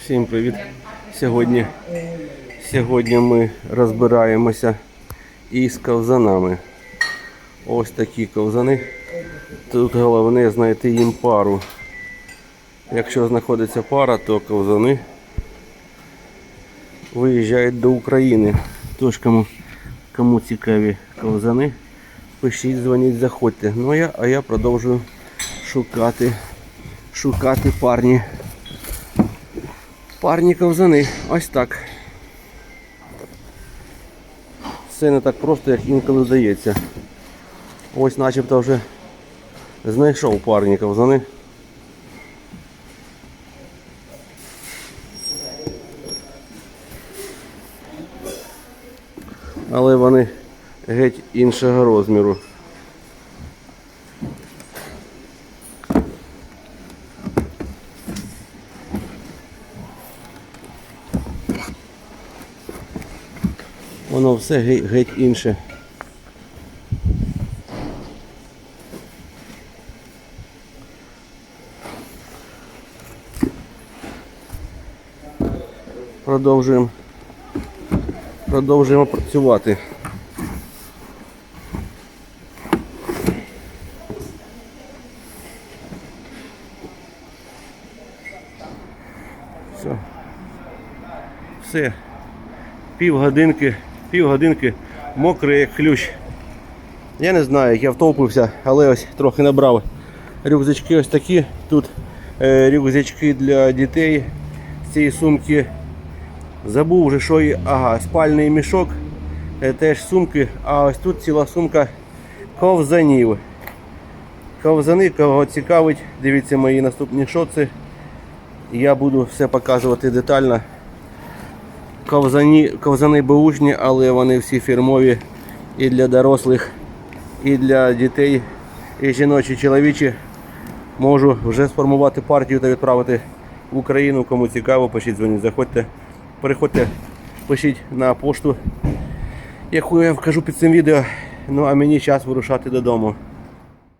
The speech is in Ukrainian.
Всім привіт! Сьогодні, сьогодні ми розбираємося із ковзанами. Ось такі ковзани. Тут головне знайти їм пару. Якщо знаходиться пара, то ковзани виїжджають до України. Тож кому, кому цікаві ковзани, пишіть, дзвоніть, заходьте. Ну а я, а я продовжую шукати, шукати парні. Парні ковзани. Ось так. Все не так просто, як інколи здається. Ось начебто вже знайшов парні ковзани. Але вони геть іншого розміру. Воно все геть, інше. Продовжуємо. Продовжуємо працювати. Все. Все. Півгодинки, півгодинки мокрий як ключ. Я не знаю, як я втовпився, але ось трохи набрав рюкзачки ось такі. Тут е, рюкзачки для дітей з цієї сумки. Забув вже, що і ага, спальний мішок, е, теж сумки, а ось тут ціла сумка ковзанів. Ковзани, кого цікавить, дивіться мої наступні шоци. Я буду все показувати детально. Ковзані, ковзани беушні, але вони всі фірмові і для дорослих, і для дітей, і жіночі, і чоловічі. Можу вже сформувати партію та відправити в Україну. Кому цікаво, пишіть, дзвоніть, заходьте, переходьте, пишіть на пошту, яку я вкажу під цим відео. Ну а мені час вирушати додому.